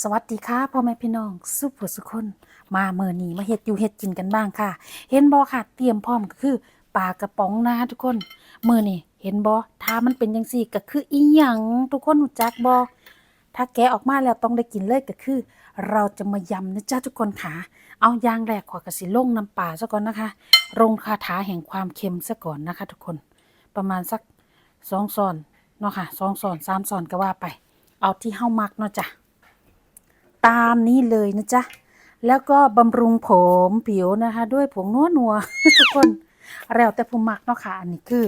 สวัสดีค่ะพ่อแม่พี่น้องสุผู้สุคน มาเมื่อนี้มาเฮ็ดอยู่เฮ็ดกินกันบ้างค่ะ เห็นบ่ค่ะ เตรียมพร้อมก็คือปลากระป๋องนะทุกคนเมื้อนี้เห็นบ่ถ้ามันเป็นจังซี่ก็คืออีหยังทุกคนรู้จักบ่ถ้าแกะออกมาแล้วต้องได้กินเลยก็คือ เราจะมายำนะจ๊ะทุกคนค่ะเอาอยางแรกขอยก็สิลงน้ำปลาซะก่อนนะคะลงคาถาแห่งความเค็มซะก่อนนะคะ ทุกคนประมาณสักสองซอนเนาะค่ะสองซอนสามซอนก็ว่าไป เอาที่เฮามักเนาะจ้ะ ตามนี้เลยนะจ๊ะ แล้วก็บำรุงผมผิวนะคะ ด้วยผงนัวนัวๆทุกคนแล้วแต่ผู้มักเนาะค่ะอันนี้คือ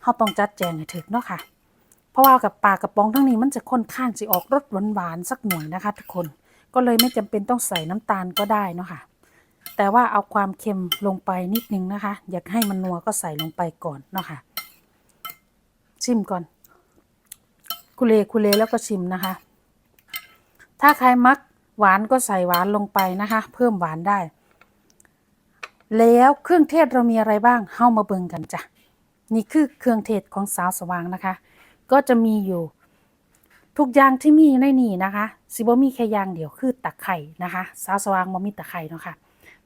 เราต้องจัดแจงให้ถึกเนาะค่ะ เพราะว่ากับปากกระป๋องทั้งนี้มันจะค่อนข้างจะออกรสหวานๆสักหน่อยนะคะ ทุกคนก็เลยไม่จำเป็นต้องใส่น้ำตาลก็ได้เนาะค่ะ แต่ว่าเอาความเค็มลงไปนิดนึงนะคะ อยากให้มันนัวก็ใส่ลงไปก่อนเนาะค่ะ ชิมก่อน คุเลคุเลแล้วก็ชิมนะคะ ถ้าใครมักหวานก็ใส่หวานลงไปนะคะ เพิ่มหวานได้ แล้วเครื่องเทศเรามีอะไรบ้างเฮ้ามาเบิ่งกันจ้ะนี่คือเครื่องเทศของสาวสว่างนะคะ ก็จะมีอยู่ทุกอย่างที่มีในนี่นะคะสิบมีแค่อย่างเดียวคือตะไคร่นะคะ สาวสว่างบ่มีตะไคร่เนาะค่ะ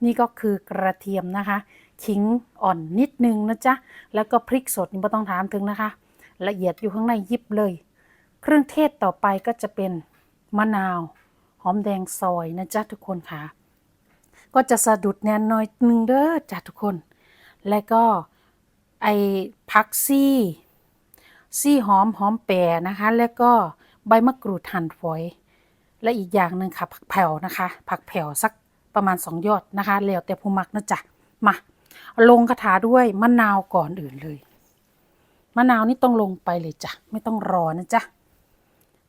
นี่ก็คือกระเทียมนะคะขิงอ่อนนิดนึงนะจ๊ะแล้วก็พริกสดนี่ไม่ต้องถามถึงนะคะ ละเอียดอยู่ข้างในยิบเลย เครื่องเทศต่อไปก็จะเป็น มะนาว หอมแดงซอยนะจ๊ะทุกคนค่ะ ก็จะสะดุดแนนหน่อยนึงเด้อจ้ะทุกคน และก็ไอผักซี่ ซี่หอมหอมแปรนะคะ แล้วก็ใบมะกรูดหั่นฝอย และอีกอย่างหนึ่งค่ะผักแผ่วนะคะ ผักแผ่วสักประมาณสองยอดนะคะแล้วแต่ผู้มักนะจ๊ะมาลงคาถาด้วยมะนาวก่อนอื่นเลย มะนาวนี่ต้องลงไปเลยจ้ะ ไม่ต้องรอนะจ๊ะ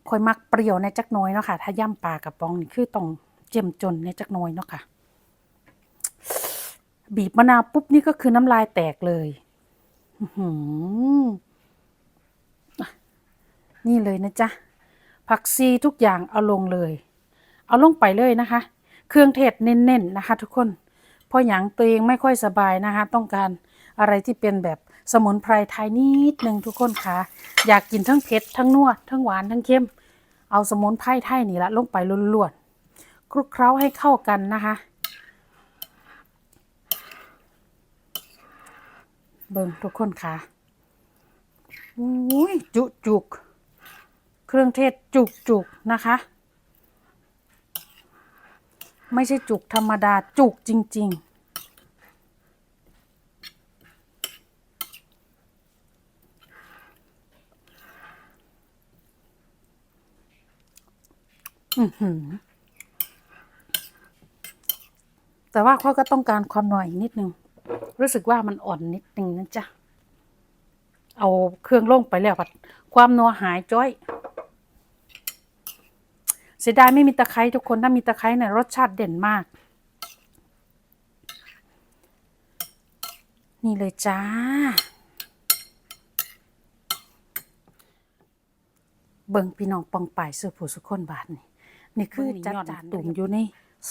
คอยมักเปรี้ยวในจักน้อยเนาะค่ะ ถ้าย่ำปลากระป๋องนี่คือต้องเจียมจนในจักน้อยเนาะค่ะ บีบมะนาวปุ๊บนี่ก็คือน้ำลายแตกเลยหือนี่เลยนะจ๊ะ ผักซีทุกอย่างเอาลงเลย เอาลงไปเลยนะคะ เครื่องเทศเน้นๆนะคะ ทุกคน เพราะอย่างตัวเองไม่ค่อยสบายนะคะ ต้องการ อะไรที่เป็นแบบสมุนไพรไทยนิดนึงทุกคนค่ะ อยากกินทั้งเผ็ดทั้งนัวทั้งหวานทั้งเค็ม เอาสมุนไพรไทยนี่ละลงไปล้วนๆคลุกเคล้าให้เข้ากันนะคะ เบิ่งทุกคนค่ะอุ้ยจุจุกเครื่องเทศจุกจุกนะคะ ไม่ใช่จุกธรรมดาจุกจริง ๆ อือหือ แต่ว่าเขาก็ต้องการความหน่อยนิดนึง รู้สึกว่ามันอ่อนนิดนึงนะจ๊ะ เอาเครื่องลงไปแล้วผัดความนัวหายจ้อย เสียดายไม่มีตะไคร้ทุกคน ถ้ามีตะไคร้เนี่ยรสชาติเด่นมาก นี่เลยจ้าเบิ่งพี่น้องปองป่ายซื้อผู้สุขคนบาทนี่ นี่คือจัดจานตุ่มอยู่ใน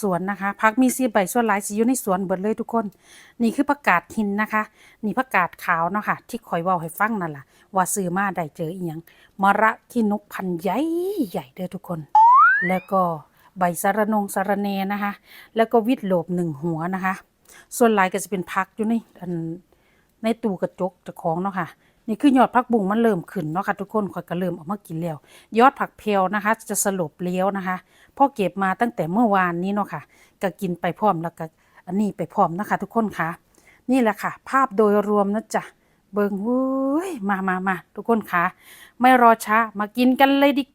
สวนนะคะพักมีซีใบส่วนหลายสิอยู่ในสวนเบิดเลยทุกคน นี่คือผักกาดหินนะคะ นี่ผักกาดขาวเนาะค่ะ ที่คอยเว้าให้ฟังนั่นล่ะว่าซื้อมาได้เจออีหยังมะระขี้นกพันใหญ่ใหญ่เด้อทุกคน แล้วก็ใบสะระนงสะระเนนะคะ แล้วก็วิตโลบหนึ่งหัวนะคะ ส่วนหลายก็จะเป็นพักอยู่ในในตู้กระจกจ้าของเนาะค่ะ นี่คือยอดผักบุ้งมันเริ่มขึ้นเนาะค่ะทุกคนคอยก็เริ่มออกมากินแล้ว ยอดผักเพลนะคะ จะสลบเลี้ยวนะคะพ่อเก็บมาตั้งแต่เมื่อวานนี้เนาะค่ะก็กินไปพร้อมแล้วก็อันนี้ไปพร้อมนะคะ ทุกคนค่ะ นี่แหละค่ะ ภาพโดยรวมนะจ๊ะเบิงเว้ยมามามาทุกคนค่ะ ไม่รอช้ามากินกันเลยดีกว่า